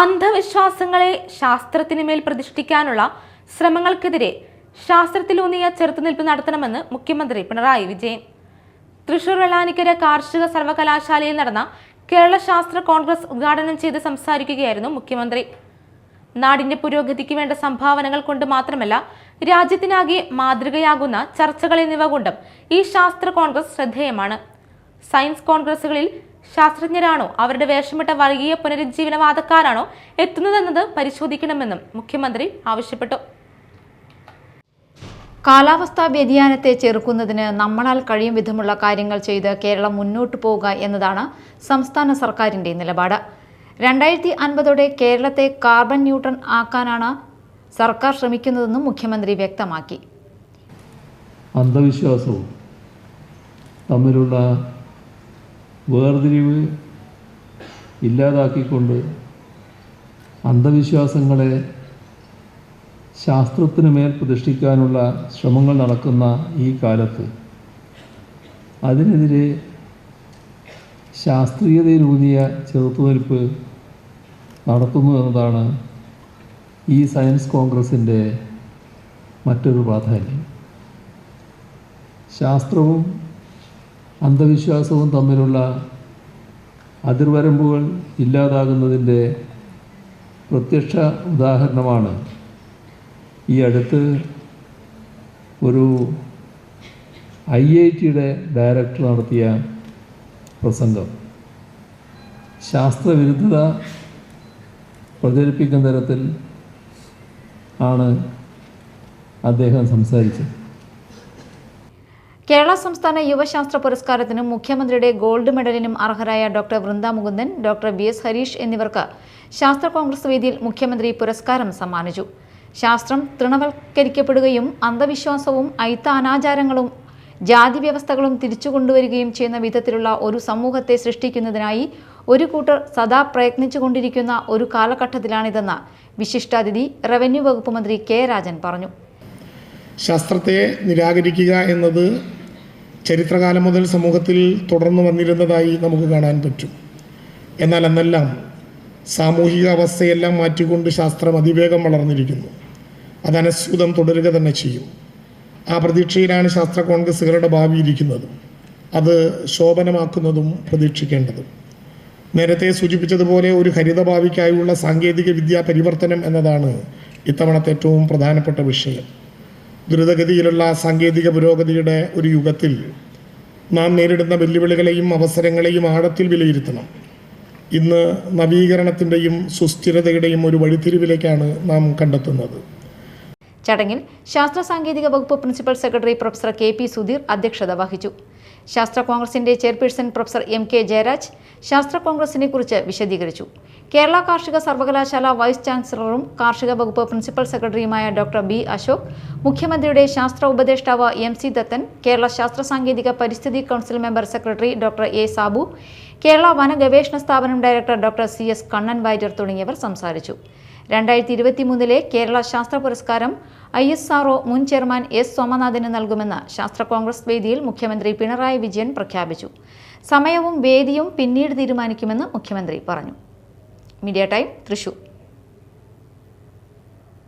അന്ധവിശ്വാസങ്ങളെ ശാസ്ത്രത്തിന് മേൽ പ്രതിഷ്ഠിക്കാനുള്ള ശ്രമങ്ങൾക്കെതിരെ ശാസ്ത്രത്തിലൂന്നിയ ചെറുത്തുനിൽപ്പ് നടത്തണമെന്ന് മുഖ്യമന്ത്രി പിണറായി വിജയൻ. തൃശൂർ വെള്ളാനിക്കര കാർഷിക സർവകലാശാലയിൽ നടന്ന കേരള ശാസ്ത്ര കോൺഗ്രസ് ഉദ്ഘാടനം ചെയ്ത് സംസാരിക്കുകയായിരുന്നു മുഖ്യമന്ത്രി. നാടിന്റെ പുരോഗതിക്ക് വേണ്ട സംഭാവനകൾ കൊണ്ട് മാത്രമല്ല രാജ്യത്തിനാകെ മാതൃകയാകുന്ന ചർച്ചകൾ എന്നിവ കൊണ്ടും ഈ ശാസ്ത്ര കോൺഗ്രസ് ശ്രദ്ധേയമാണ്. സയൻസ് കോൺഗ്രസുകളിൽ ശാസ്ത്രജ്ഞരാണോ? അവരുടെ വേഷമിട്ട വർഗീയ പുനരുജ്ജീവനവാദക്കാരാണോ? എത്തുന്നതെന്നത് പരിശോധിക്കണമെന്നും മുഖ്യമന്ത്രി ആവശ്യപ്പെട്ടു. കാലാവസ്ഥാ വ്യതിയാനത്തെ ചെറുക്കുന്നതിന് നമ്മളാൽ കഴിയും വിധമുള്ള കാര്യങ്ങൾ ചെയ്ത് കേരളം മുന്നോട്ടു പോവുക എന്നതാണ് സംസ്ഥാന സർക്കാരിന്റെ നിലപാട്. രണ്ടായിരത്തി അൻപതോടെ കേരളത്തെ കാർബൺ ന്യൂട്രൺ ആക്കാനാണ് സർക്കാർ ശ്രമിക്കുന്നതെന്നും മുഖ്യമന്ത്രി വ്യക്തമാക്കി. അന്ധവിശ്വാസവും തമ്മിലുള്ള വേർതിരിവ് ഇല്ലാതാക്കിക്കൊണ്ട് അന്ധവിശ്വാസങ്ങളെ ശാസ്ത്രത്തിന് മേൽ പ്രതിഷ്ഠിക്കാനുള്ള ശ്രമങ്ങൾ നടക്കുന്ന ഈ കാലത്ത് അതിനെതിരെ ശാസ്ത്രീയതയിലൂന്നിയ ചെറുത്തുനിൽപ്പ് നടത്തുന്നു എന്നതാണ് ഈ സയൻസ് കോൺഗ്രസിന്റെ മറ്റൊരു പ്രാധാന്യം. ശാസ്ത്രവും അന്ധവിശ്വാസവും തമ്മിലുള്ള അതിർവരമ്പുകൾ ഇല്ലാതാകുന്നതിന്റെ പ്രത്യക്ഷ ഉദാഹരണമാണ്. ഈ അടുത്ത് ഒരു ഐ ഐ ടിയുടെ ഡയറക്ടർ നടത്തിയ പ്രസംഗം. ശാസ്ത്രവിരുദ്ധത പ്രചരിപ്പിക്കുന്ന തരത്തിൽ ആണ് അദ്ദേഹം സംസാരിച്ചത്. കേരള സംസ്ഥാന യുവശാസ്ത്ര പുരസ്കാരത്തിനും മുഖ്യമന്ത്രിയുടെ ഗോൾഡ് മെഡലിനും അർഹരായ doctor Vrinda Mukundan doctor B S Harish എന്നിവർക്ക് ശാസ്ത്ര കോൺഗ്രസ് വേദിയിൽ മുഖ്യമന്ത്രി പുരസ്കാരം സമ്മാനിച്ചു. ശാസ്ത്രം തൃണവൽക്കരിക്കപ്പെടുകയും അന്ധവിശ്വാസവും ഐത്ത അനാചാരങ്ങളും ജാതി വ്യവസ്ഥകളും തിരിച്ചു കൊണ്ടുവരികയും ചെയ്യുന്ന വിധത്തിലുള്ള ഒരു സമൂഹത്തെ സൃഷ്ടിക്കുന്നതിനായി ഒരു കൂട്ടർ സദാ പ്രയത്നിച്ചുകൊണ്ടിരിക്കുന്ന ഒരു കാലഘട്ടത്തിലാണിതെന്ന് വിശിഷ്ടാതിഥി റവന്യൂ വകുപ്പ് മന്ത്രി കെ രാജൻ പറഞ്ഞു. ശാസ്ത്രത്തെ നിരാകരിക്കുക എന്നത് ചരിത്രകാലം മുതൽ സമൂഹത്തിൽ തുടർന്നു വന്നിരുന്നതായി നമുക്ക് കാണാൻ പറ്റും. എന്നാൽ അന്നെല്ലാം സാമൂഹിക അവസ്ഥയെല്ലാം മാറ്റിക്കൊണ്ട് ശാസ്ത്രം അതിവേഗം വളർന്നിരിക്കുന്നു. അത് അനസ്യൂതം തുടരുക തന്നെ ചെയ്യും. ആ പ്രതീക്ഷയിലാണ് ശാസ്ത്ര കോൺഗ്രസ്സുകളുടെ ഭാവി ഇരിക്കുന്നത്. അത് ശോഭനമാക്കുന്നതും പ്രതീക്ഷിക്കേണ്ടതും. നേരത്തെ സൂചിപ്പിച്ചതുപോലെ ഒരു ഹരിത ഭാവിക്കായുള്ള സാങ്കേതിക വിദ്യാ പരിവർത്തനം എന്നതാണ് ഇത്തവണത്തെ ഏറ്റവും പ്രധാനപ്പെട്ട വിഷയം. ദ്രുതഗതിയിലുള്ള സാങ്കേതിക പുരോഗതിയുടെ ഒരു യുഗത്തിൽ നാം നേരിടുന്ന വെല്ലുവിളികളെയും അവസരങ്ങളെയും ആഴത്തിൽ വിലയിരുത്തണം. ഇന്ന് നവീകരണത്തിന്റെയും സുസ്ഥിരതയുടെയും ഒരു വഴിത്തിരിവിലേക്കാണ് നാം കണ്ടെത്തുന്നത്. ചടങ്ങിൽ ശാസ്ത്ര സാങ്കേതിക വകുപ്പ് principal secretary professor K P Sudheer അധ്യക്ഷത വഹിച്ചു. ശാസ്ത്ര കോൺഗ്രസിന്റെ chairperson professor M K Jayaraj ശാസ്ത്ര കോൺഗ്രസിനെ കുറിച്ച് വിശദീകരിച്ചു. കേരള കാർഷിക സർവകലാശാല വൈസ് ചാൻസലറും കാർഷിക വകുപ്പ് പ്രിൻസിപ്പൽ സെക്രട്ടറിയുമായ ഡോക്ടർ ബി അശോക് മുഖ്യമന്ത്രിയുടെ ശാസ്ത്ര ഉപദേഷ്ടാവ് എം സി ദത്തൻ കേരള ശാസ്ത്ര സാങ്കേതിക പരിസ്ഥിതി council member secretary doctor A Sabu Kerala വന ഗവേഷണ സ്ഥാപനം director doctor C S Kannan Warrier തുടങ്ങിയവർ സംസാരിച്ചു. രണ്ടായിരത്തി ഇരുപത്തി മൂന്നിലെ കേരള ശാസ്ത്ര പുരസ്കാരം ഐ എസ് ആർഒ മുൻ ചെയർമാൻ എസ് സോമനാഥിന് നൽകുമെന്ന് ശാസ്ത്ര കോൺഗ്രസ് വേദിയിൽ മുഖ്യമന്ത്രി പിണറായി വിജയൻ പ്രഖ്യാപിച്ചു. സമയവും വേദിയും പിന്നീട് തീരുമാനിക്കുമെന്ന് മുഖ്യമന്ത്രി പറഞ്ഞു. Media time Thrissur.